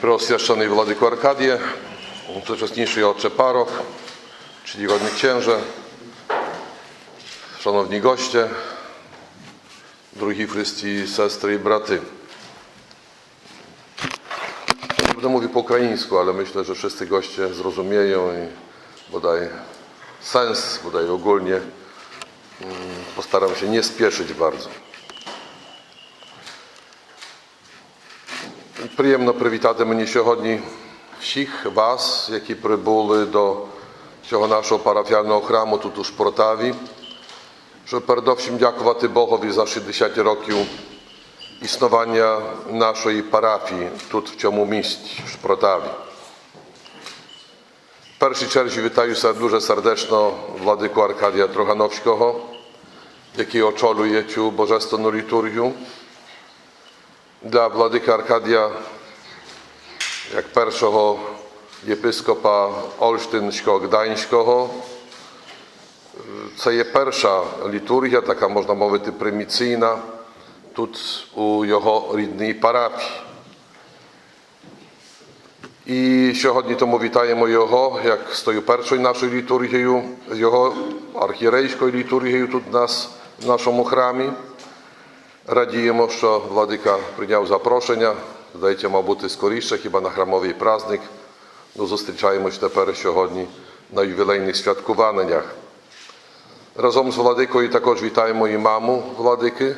Preoswieszczonej Władyku Arkadię, Przedczesniejszy Ocze Paroch, czyli godny księże, szanowni goście, drugi frysci, sestry i braty. Nie będę mówił po ukraińsku, ale myślę, że wszyscy goście zrozumieją i bodaj sens, bodaj ogólnie mm, postaram się nie spieszyć bardzo. Приємно привітати мені сьогодні всіх вас, які прибули до цього нашого парафіального храму тут у Шпротаві. Щоб передовсім дякувати Богові за 60 років існування нашої парафії тут в цьому місті, в Шпротаві. W pierwszej czerzi witaję дуже serdeczno Władyku Arkadia Trochanowskiego, jaki oczoluje Ciu Bożestonu Liturgię. Dla Wladyka Arkadia, як першого єпископа Ольштинсько-Гдаńського, це є перша літургія, така можна мовити приміційна, тут у його рідній парафії. І сьогодні тому вітаємо його як з тою першою нашою літургією, його архірейською літургією тут у нас в нашому храмі. Радіємо, що владика прийняв запрошення. Здається, мав бути скоріше, хіба на храмовий праздник. Ну, Зустрічаємось тепер сьогодні на ювілейних святкуваннях. Разом з Владикою також вітаємо і маму Владики,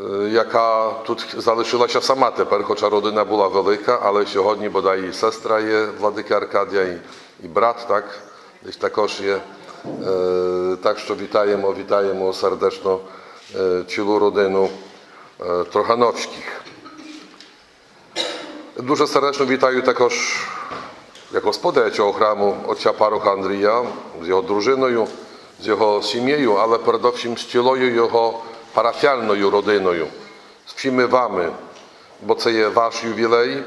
е, яка тут залишилася сама тепер, хоча родина була велика, але сьогодні бодай і сестра є Владики Аркадія, і, і брат, так, десь також є. Е, так що вітаємо, вітаємо сердечно. E, cielu rodzinu e, Trochanowskich. Dużo serdecznie witam także jako spodaję tego chramu ojca Paruch Andrija z jego drużyną, z jego siemieją, ale przede wszystkim z cieloju jego parafialną rodziną, z wamy, bo ceje jest wasz jubilej,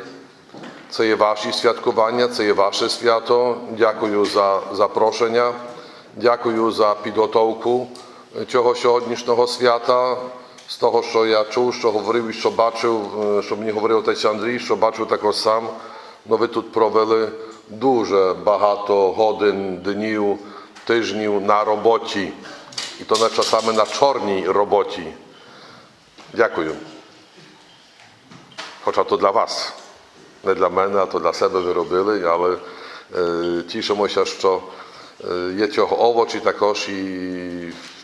to jest wasze świadkowanie, wasze święto. Dziękuję za zaproszenia, dziękuję za przygotowanie цього сьогоднішнього свята, з того, що я чув, що говорив і що бачив, е, що мені говорив отець Андрій, що бачив також сам. Ну ви тут провели дуже багато годин, днів, тижнів на роботі, і то не часами на чорній роботі. Дякую. Хоча то для вас, не для мене, а то для себе ви робили, але е, тішимося, що. Y, jecie owoci takoż i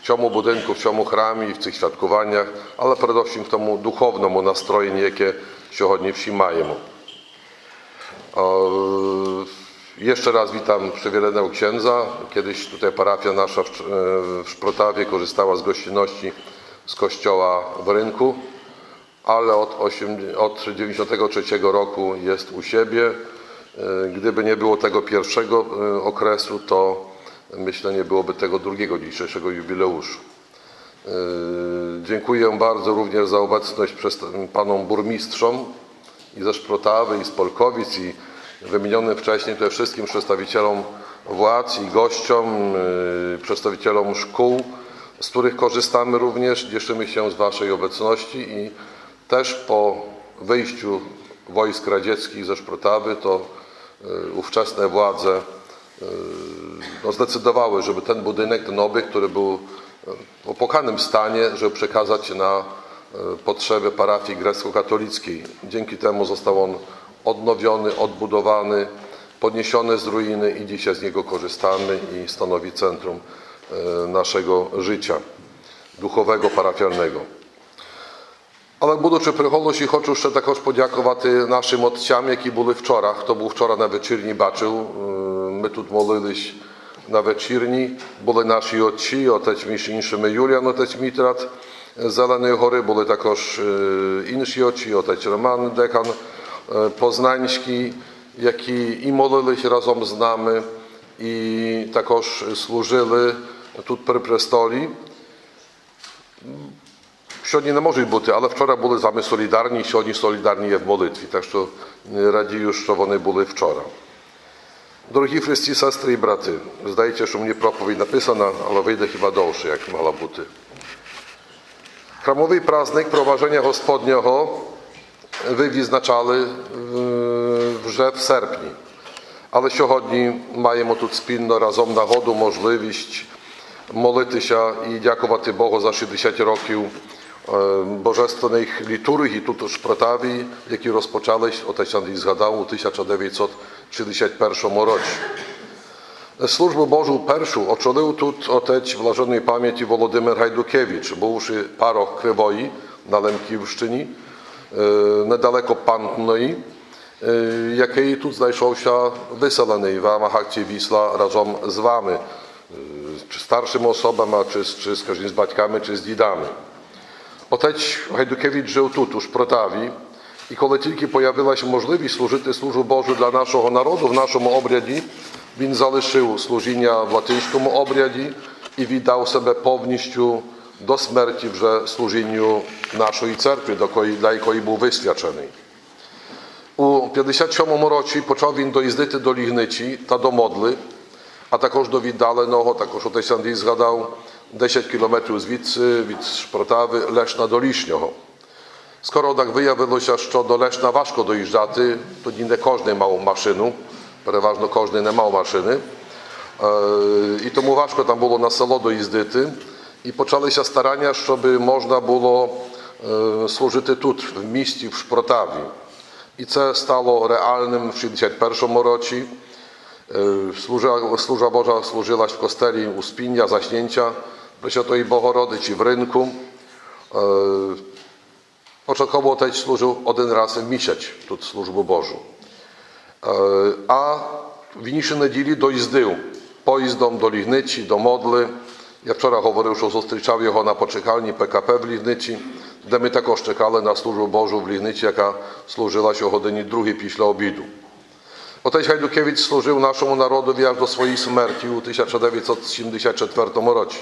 w ciemu budynku, w ciemu hramie, w tych świadkowaniach, ale przede wszystkim w tomu duchownemu nastrojeniu, jakie сьогодні всі mu Jeszcze raz witam przewielenę księdza. Kiedyś tutaj parafia nasza y, w Szprotawie korzystała z gościnności z kościoła w rynku, ale od 1993 roku jest u siebie. E, gdyby nie było tego pierwszego e, okresu, to myślę nie byłoby tego drugiego dzisiejszego jubileuszu. E, dziękuję bardzo również za obecność panom burmistrzom i ze Szprotawy, i z Polkowic, i wymienionym wcześniej tutaj wszystkim przedstawicielom władz i gościom, przedstawicielom szkół, z których korzystamy również. Cieszymy się z Waszej obecności i też po wyjściu wojsk radzieckich ze Szprotawy to E, ówczesne władze e, no, zdecydowały, żeby ten budynek, ten obiekt, który był e, w opłakanym stanie, żeby przekazać na potrzeby parafii grecko-katolickiej. Dzięki temu został on odnowiony, odbudowany, podniesiony z ruiny i dzisiaj z niego korzystamy i stanowi centrum naszego życia duchowego, parafialnego. Але будучи приголоші, хочу ще також подякувати нашим отцям, які були вчора. Хто був вчора на вечірні, бачив. Ми тут молились на вечірні. Були наші отці, отець між іншими Юліан, отець Мітрат Зеленої Гори, були також інші отці, отець Роман, декан Poznański, які і молились разом з нами, і також служили тут при престолі. Сегодня не может бути, але вчора були з нами солідарні, сьогодні солідарні є в молитві. Так що радію, що вони були вчора. Дорогі Христі, сестри і брати, здається, що мені проповідь написана, але вийде хіба довше, як мала бути. Храмовий праздник проваження Господнього ви відзначали вже в серпні. Але сьогодні маємо тут спільно разом нагоду, можливість молитися і дякувати Богу за 60 років Божественних літургій тут у Шпратавії, які розпочались, отець Андрій згадав у 1961 році. Службу Божу першу очолив тут отець влаженої пам'яті Володимир Гайдукевич, бувши парох Кривої на Лемківщині, недалеко Пантної, який тут знайшовся виселений в рамах акції Вісла разом з вами, чи старшими особами, чи, чи скажімо, з батьками, чи з дідами. Otec Hajdukiewicz żył tu, tuż w Protawi. I kiedy tylko pojawiła się możliwość służyć służbę Bożą dla naszego narodu w naszym obrzędzie, on zaliczył służenie w latyńskim obrzędzie i wydał sobie powniściu do śmierci w służeniu naszej cerkwi, do dla której był wyświadczony. U 57 roku począł on dojeździć do Lignyci, ta do modly, a także do Widalenego, także otec Andrzej zgadał, 10 km z Wicy, od Szprotawy, Leszna do Liśniowo. Skoro tak wyjawiło się, że do Leszna ważko dojeżdżać, to nie każdy ma maszynę, przeważnie każdy nie ma maszyny. E, I to mu ważko tam było na do dojeździć. I poczęły się starania, żeby można było e, służyć tutaj, w mieście, w Szprotawie. I to stało realnym w 1961 roku. E, służa, służa Boża służyłaś w kosteli Uspinia, Zaśnięcia. Bohorody, czy w rynku. E, Początkowo też służył jeden raz w miesiąc, tu służbu Bożu. E, a w innej niedzieli dojzdył pojezdom do Lichnyci, do Modly. Ja wczoraj mówił, że zostryczał jego na poczekalni PKP w Lichnyci, gdy my tak czekali na służbę Bożą w Lichnyci, jaka służyła się o godzinie drugiej piśle obidu. Otec Hajdukiewicz służył naszemu narodowi aż do swojej śmierci w 1974 roku.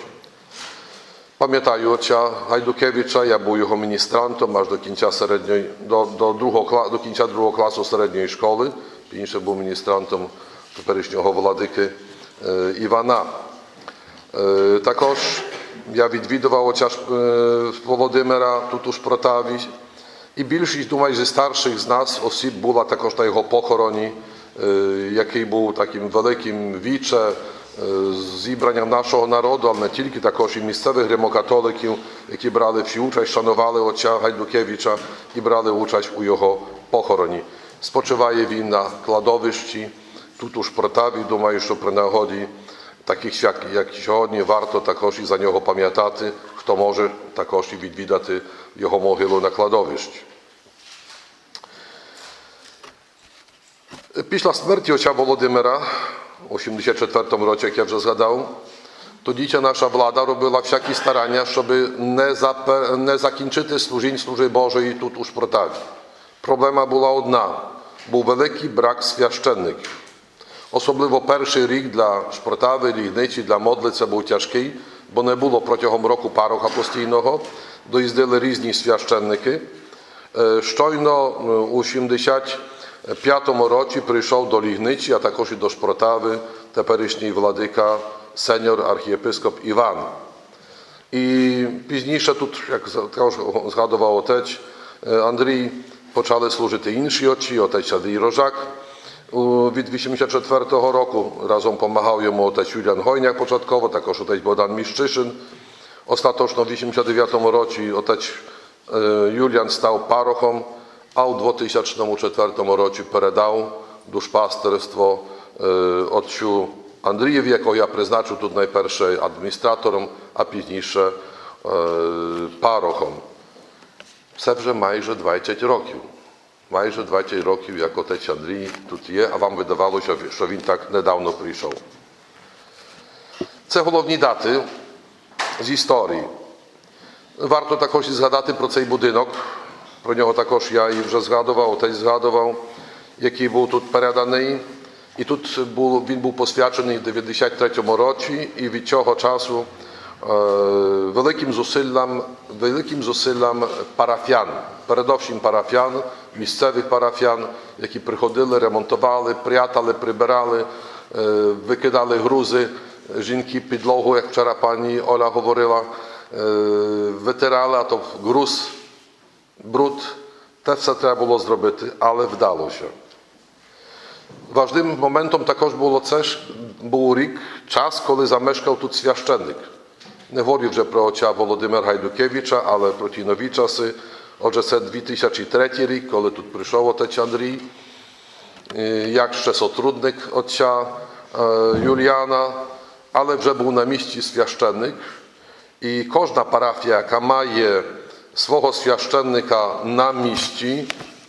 Пам'ятаю отця Гайдукевича, я був його міністрантом аж до кінця середньої, до, до, другого, до кінця другого класу середньої школи, пізніше був міністрантом теперішнього владики Івана. Також я відвідував отця Володимира тут у Протаві. І більшість, думаю, зі старших з нас осіб була також на його похороні, який був таким великим вічем. зібрання нашого народу, а не тільки також і місцевих римокатоликів, які брали всі участь, шанували отця Гайдукевича і брали участь у його похороні. Спочиває він на кладовищі, тут у Шпротаві. Думаю, що при нагоді таких свят, як сьогодні, варто також і за нього пам'ятати, хто може також і відвідати його могилу на кладовищі. Після смерті отця Володимира 84 roku, jak ja już zgadał, to dzisiaj nasza władza robiła wszelkie starania, żeby nie, nie zakończyć służeń służby Bożej tu już protawi. Problema była odna. Był wielki brak świadczennych. Osobliwo pierwszy rok dla szprotawy, lignyci, dla modlice był ciężki, bo nie było w protiągiem roku parocha postojnego, dojeździli różni świadczenniki. E, Szczojno u e, 80 п'ятому прийшов до Лігничі, а також і до Шпротави, теперішній владика, сеньор архієпископ Іван. І пізніше тут, як також згадував отець Андрій, почали служити інші отці, отець Андрій Рожак. Від 84-го року разом помагав йому отець Юліан Гойняк початково, також отець Богдан Міщишин. Ostateczno w 89 roku otec Julian stał parochą a w 2004 roku передал duszpasterstwo e, ojcu Andrijewi, jako ja przeznaczył tutaj najpierwszy administratorom, a późniejsze e, parochom. Sebrze majże 20 roku. Majże 20 roku, jako teć Andrii tu je, a wam wydawało się, że win tak niedawno przyszedł. Це головні дати з історії. Варто також згадати про цей Про нього також я і вже згадував, отець згадував, який був тут переданий. І тут був, він був посвячений в 93-му році, і від цього часу е, великим зусиллям великим зусиллям парафян, передовшим парафіян, місцевих парафян, які приходили, ремонтували, прятали, прибирали, е, викидали грузи, жінки підлогу, як вчора пані Оля говорила, е, витирала то груз. бруд, те все треба було зробити, але вдалося. Ważnym momentem також було це ж був рік, час, коли замешкав тут священник. Не говорю вже про отця Володимира Гайдукевича, але про ті нові часи. Отже, це 2003 рік, коли тут прийшов отець Андрій, як ще сотрудник отця Юліана, але вже був на місці священник. І кожна парафія, яка має słowo świaszczennika na miści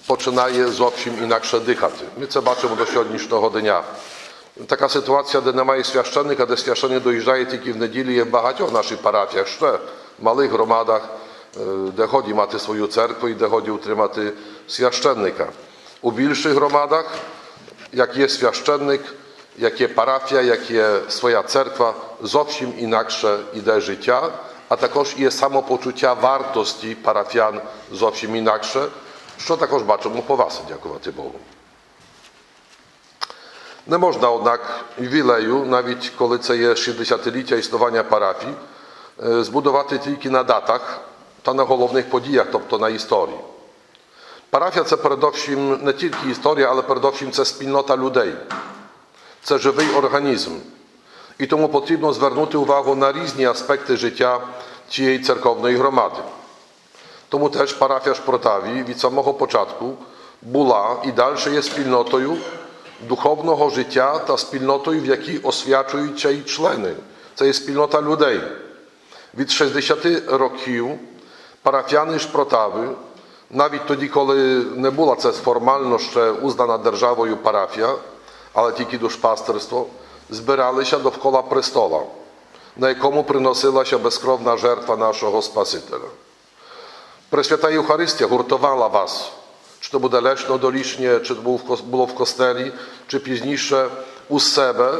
poczynaje zopsim inaczej dychać. My co baczymy do środnicznego dnia. Taka sytuacja, gdy nie ma świaszczennika, gdy świaszczenie dojeżdżają tylko w niedzielę i w naszych parafiach, jeszcze w małych gromadach, e, dochodzi chodzi maty swoją cerkwę i dochodzi chodzi utrzymać świaszczennika. U większych gromadach, jak jest świaszczennik, jakie parafia, jakie swoja cerkwa, zopsim inaczej idę życia, а також є самопочуття вартості парафіян зовсім інакше, що також бачимо по вас, дякувати Богу. Не można jednak juwileju, nawet коли це є 60-ліття існування парафії, збудувати тільки на датах та на головних подіях, тобто на історії. Parafia це передовсім не тільки історія, але передовсім це спільнота людей. Це живий організм. І тому потрібно звернути увагу на різні аспекти життя цієї церковної громади. Тому теж парафія шпротаві від самого початку була і далі є спільнотою духовного життя та спільнотою, в якій освячуються і члени. Це є спільнота людей. Від 60 років парафіяни Шпротави, навіть тоді, коли не була це формально ще узнана державою парафія, але тільки душпастерство, збиралися довкола престола, на якому приносилася безкровна жертва нашого Спасителя. Пресвята Євхаристія гуртувала вас, чи то буде лешно долішнє, чи то було в костелі, чи пізніше у себе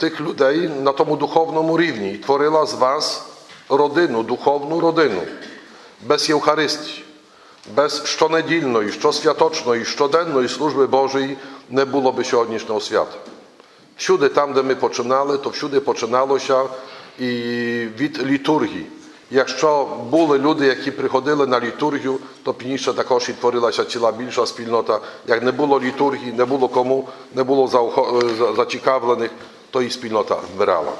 tych ludzi na tomu duchownom równi i tworzyła z was rodynu, duchowną rodynu. Bez Eucharystii, bez szczonedzielnej, szczoswiatocznej, szczodennej służby Bożej nie byłoby się odnieść na Всюди, там, де ми починали, то всюди починалося і від літургії. Якщо були люди, які приходили на літургію, то пізніше також і творилася ціла більша спільнота. Як не було літургії, не було кому, не було зацікавлених, то і спільнота збирала.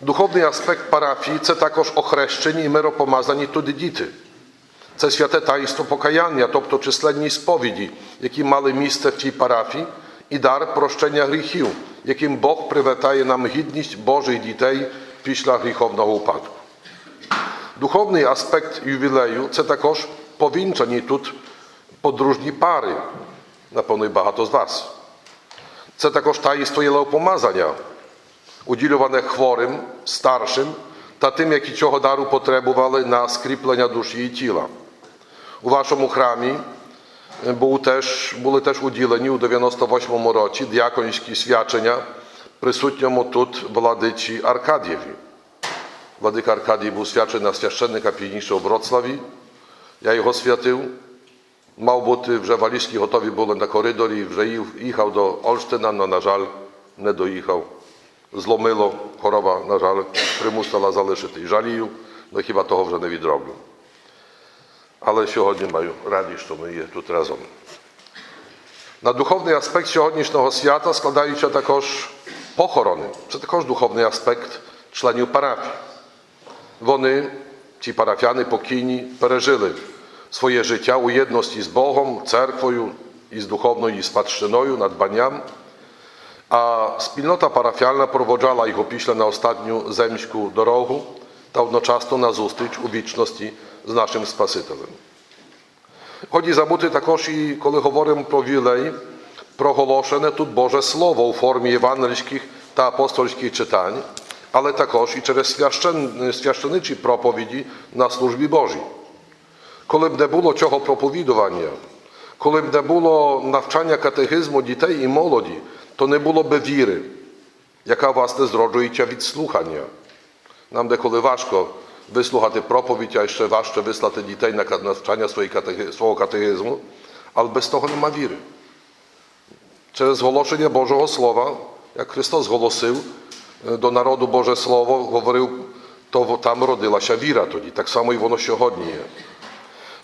Духовний аспект парафії це також охрещені і миропомазані туди діти. Це святе таїнство покаяння, тобто численні сповіді, які мали місце в тій парафії. і дар прощення гріхів, яким Бог привертає нам гідність Божих дітей після гріховного упадку. Духовний аспект ювілею це також повінчані тут подружні пари, напевно, багато з вас. Це також таїство єлеопомазання, уділюване хворим, старшим та тим, які цього дару потребували на скріплення душі і тіла. У вашому храмі Był też, були теж уділені у 98-му році діаконські свячення присутньому тут владичі Аркадієві. Arkadii był świadczy na świadczenny w Wrocławiu. Ja jego świętył. Mał w Rzewaliski gotowi byli na korydor i wrzeił, jechał do Olsztyna, no na żal nie dojechał. Zlomyło choroba, na żal, przymusila zaleszyć i żalił, no chyba to że nie widrobił. Ale сьогодні маю радість, що ми є тут разом. Na duchowny aspekt сьогоднішнього свята складаються також похорони. Це також духовний аспект членів парафії. Вони, ці parafiani покійні, пережили swoje życia u jedności z Bogiem, cerkwoju i z duchowną i spatrzynoju nad baniam, a spilnota parafialna prowadziła ich opiśle na ostatnią do dorogu, ta jednoczaсно na zustycz u з нашим Спасителем. Годі забути також і коли говоримо про вілей, проголошене тут Боже Слово у формі євангельських та апостольських читань, але також і через священничі проповіді на службі Божій. Коли б не було цього проповідування, коли б не було навчання катехизму дітей і молоді, то не було би віри, яка власне зроджується від слухання. Нам деколи важко вислухати проповідь, а ще важче вислати дітей на навчання свого swojego але без того нема віри. Через зголошення Божого Слова, як Христос голосив е, до народу Боже Слово, говорив, то там родилася віра тоді, так само і воно сьогодні є.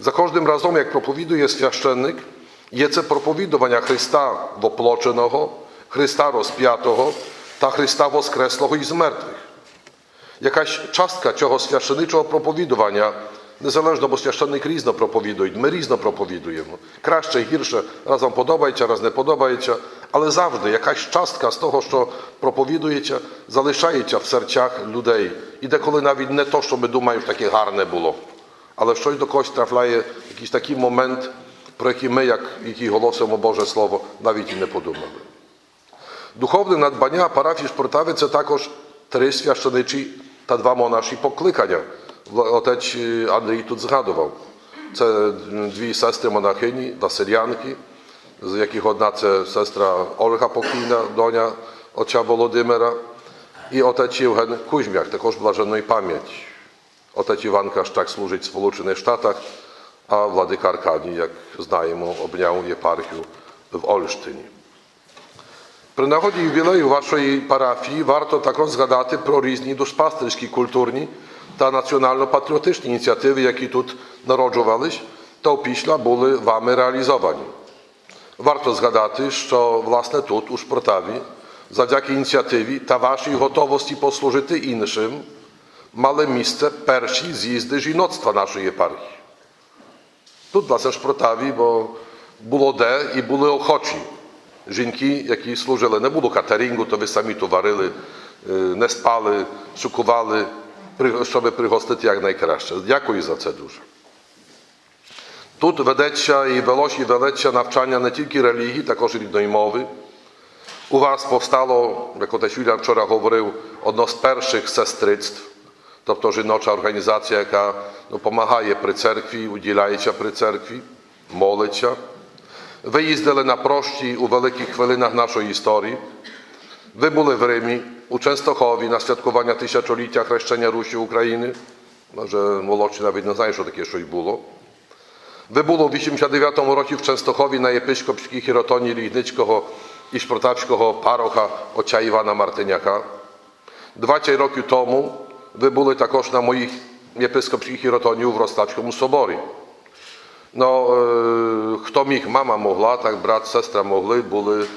За кожним разом, як проповідує священник, є це проповідування Христа воплоченого, Христа розп'ятого та Христа Воскреслого із мертвих. Якась частка цього священичого проповідування, незалежно, бо священник різно проповідують, ми різно проповідуємо. Краще, гірше, разом подобається, раз не подобається, але завжди якась частка з того, що проповідується, залишається в серцях людей. І деколи навіть не то, що ми думаємо, таке гарне було. Але щось до когось трафляє якийсь такий момент, про який ми, як які голосимо Боже Слово, навіть і не подумали. Духовне надбання парафії Шпортави – це також три священичі Та два монаші покликання. Отець Андрій тут згадував. Це дві сестри монахині, насильянки, з яких одна це сестра Ольга Покійна, доня отця Володимира, і отець Євген Кузьмяк, також блаженної пам'яті. Отець Іван Каштак служить в Сполучених Штатах, а Владика Аркадій, як знаємо, обняв єпархію в Ольштині. Pre nahodi jubilej u vašoj parafiji varto tako zgadati prorizni dušpastrički kulturni ta nacjonalno patriotyczne inicjatywy, jakie tu narodzowałeś, to piśla były wamy realizowani. Warto zgadaty, że własne tu, już protawi, za dzięki inicjatywi, ta waszej gotowości posłużyty innym, małe miejsce persi zjezdy żynoctwa naszej eparchii. Tu dla protawi, bo było de i były ochoci жінки, які служили, не було катерингу, то ви самі то варили, е, не спали, шукували, щоб пригостити якнайкраще. Дякую за це дуже. Тут ведеться і велось і ведеться навчання не тільки релігії, також і рідної мови. У вас повстало, як отець Юліан вчора говорив, одно з перших сестрицтв, тобто жіноча організація, яка допомагає ну, при церкві, уділяється при церкві, молиться. Виїздили на прощі у великих хвилинах нашої історії. Ви були в Римі, у Częstochowi na святкування тисячоліття хрещення Русі України. Może młodsi nawet nie znają, że takie coś było. Wybuło w 89 roku w Częstochowie na episkopskiej hierotonii Lignyczkoho i Szprotawskiego parocha ocia Iwana Martyniaka. 20 roku temu wybuły takoż na moich episkopskich hierotonii w Wrocławskim Soborze. No, e, kto mi ich mama mogła, tak brat, sestra mogli, byli,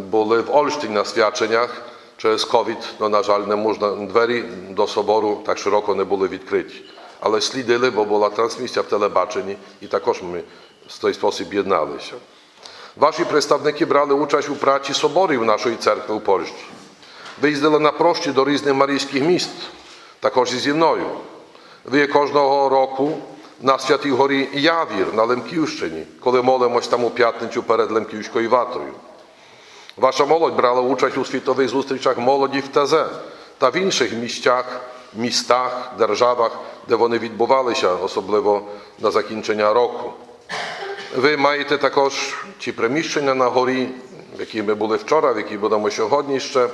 byli w Olsztyn na świadczeniach przez COVID. No, na żalne, nie można, drzwi do soboru tak szeroko nie były odkryć. Ale śledzili, bo była transmisja w telebaczyni i takoż my w ten sposób jednali się. Wasi przedstawniki brali udział w pracy sobory w naszej cerkwi w Polsce. Wyjeździli na proście do różnych maryjskich miejsc, takoż i z Wy każdego roku на Святій Горі Явір на Лемківщині, коли молимось там у п'ятницю перед Лемківською ватою. Ваша молодь брала участь у світових зустрічах молоді в ТЗ та в інших місцях, містах, державах, де вони відбувалися, особливо на закінчення року. Ви маєте також ті приміщення на горі, які ми були вчора, в які будемо сьогодні ще.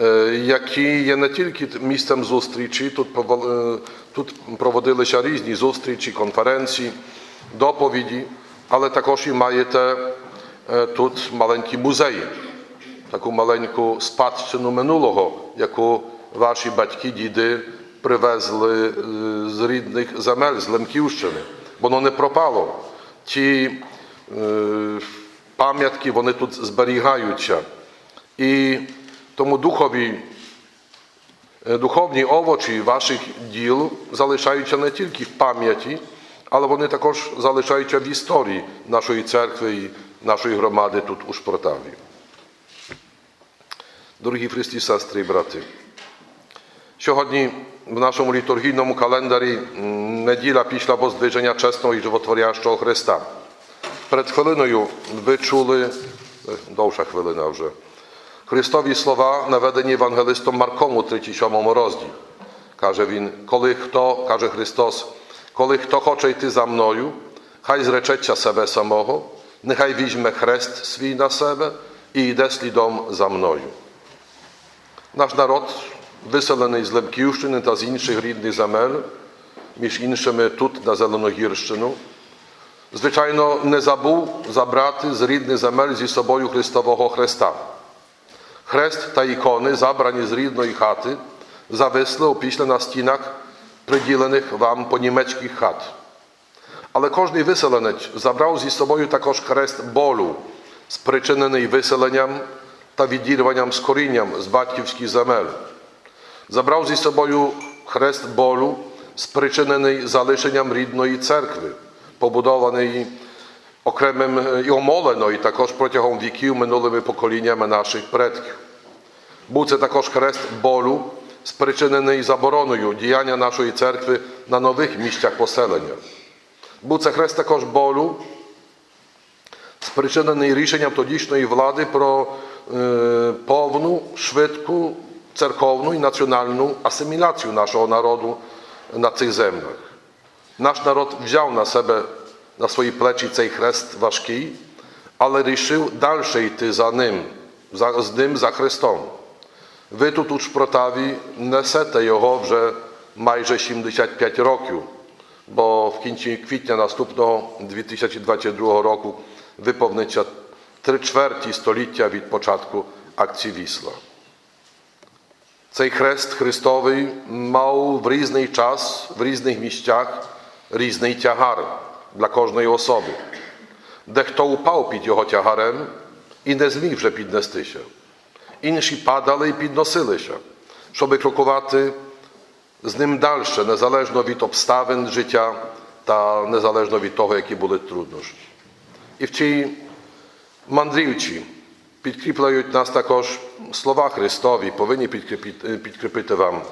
Е, які є не тільки місцем зустрічі, е, тут проводилися різні зустрічі, конференції, доповіді, але також і маєте е, тут маленькі музеї, таку маленьку спадщину минулого, яку ваші батьки, діди привезли з рідних земель, з Лемківщини. Воно не пропало. Ті пам'ятки вони тут зберігаються. І тому духові, е, духовні овочі ваших діл залишаються не тільки в пам'яті, але вони також залишаються в історії нашої церкви і нашої громади тут у Шпортаві. Дорогі Христі, сестри і брати, сьогодні в нашому літургійному календарі неділя після воздвиження чесного і животворящого Христа. Перед хвилиною ви чули е, довша хвилина вже. Chrystowi słowa nawedeni ewangelistom Markomu, trzeci siomom rozdział. Każe win, koli to, każe Chrystos, koli to choczej ty za mnoju, haj zreczecia sebe samoho, niechaj wiźmy chrest swi na sebe i idę dom za mnoju. Nasz naród, wyselony z Lebkiuszczyny ta z innych rodnych zemel, niż inszymi tut na Zelonogirszczynu, zwyczajno nie zabuł zabraty z rodnych zemel ze sobą Chrystowego Chrysta. Chrysta. Хрест та ікони, забрані з рідної хати, зависли опісля на стінах, приділених вам по німецьких хат. Але кожний виселенець забрав зі собою також хрест болю, спричинений виселенням та відірванням з корінням з батьківських земель. Забрав зі собою хрест болю, спричинений залишенням рідної церкви, побудованої окремим і омолено, і також протягом віків минулими поколіннями наших предків. Був це також хрест болю, спричинений забороною діяння нашої церкви на нових місцях поселення. Був це хрест також болю, спричинений рішенням тодішньої влади про е, повну, швидку церковну і національну асиміляцію нашого народу на цих землях. Наш народ взяв на себе на свої плечі цей хрест важкий, але рішив далі йти за ним, за, з ним за Христом. Ви тут у Шпротаві несете його вже майже 75 років, бо в кінці квітня наступного 2022 roku виповниться три чверті століття від початку акції вісла. Цей хрест Христовий мав в різний час, в різних місцях різний тягар dla кожної особи. Дехто упав під його тягарем і не зміг вже піднестися. Інші падали і підносилися, щоб крокувати з ним далі, незалежно від обставин життя та незалежно від того, які були труднощі. І в цій мандрівці підкріплюють нас також слова Христові, повинні підкріпити, підкріпити вам.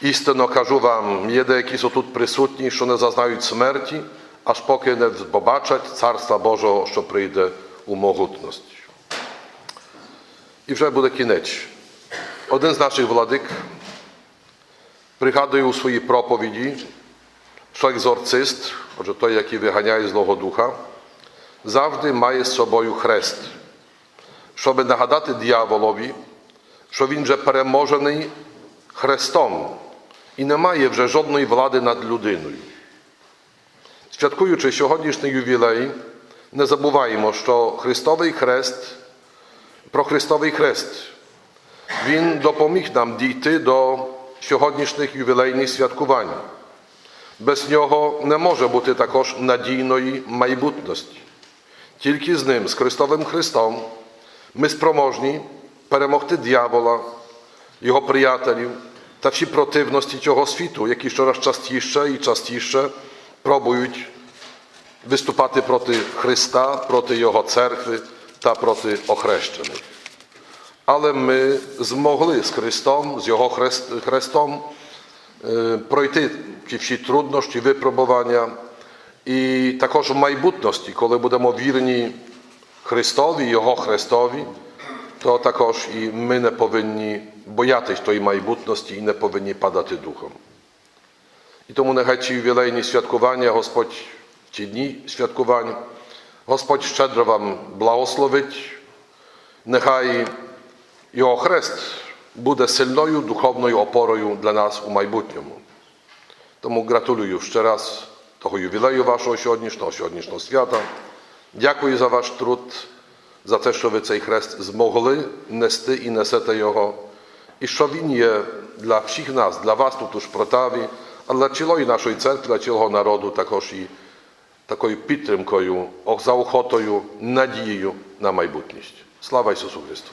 Істинно кажу вам, є деякі, що тут присутні, що не зазнають смерті аж поки не побачать царства Божого, що прийде у могутність. І вже буде кінець. Один з наших владик пригадує у своїй проповіді, що екзорцист, отже той, який виганяє Злого Духа, завжди має з собою хрест, щоб нагадати дьяволові, що він вже переможений хрестом і не має вже жодної влади над людиною. Святкуючи сьогоднішній ювілей, не забуваємо, що Христовий Хрест про Христовий Хрест. Він допоміг нам дійти до сьогоднішніх ювілейних святкувань. Без нього не може бути також надійної майбутності. Тільки з ним, з Христовим Христом, ми спроможні перемогти дьявола, його приятелів та всі противності цього світу, які щораз частіше і частіше пробують виступати проти Христа, проти Його церкви та проти охрещених. Але ми змогли з Христом, з Його Христом е, пройти ті всі труднощі, випробування. І також в майбутності, коли будемо вірні Христові, Його Христові, то також і ми не повинні боятись тої майбутності і не повинні падати духом. I тому нехай ці ювілейні святкування, Господь ці дні святкувань, Господь щедро вам благословить, нехай його хрест буде сильною духовною опорою для нас у майбутньому. Тому гратулюю ще раз того ювілею вашого сьогоднішнього, сьогоднішнього свята. Дякую за ваш труд, за те, що ви цей хрест змогли нести і несете його, і що він є для всіх нас, для вас тут у Шпротаві, dla цілої нашої церкви, для цілого народу також і такою підтримкою, заохотою, надією на майбутність. Слава Ісусу Христу!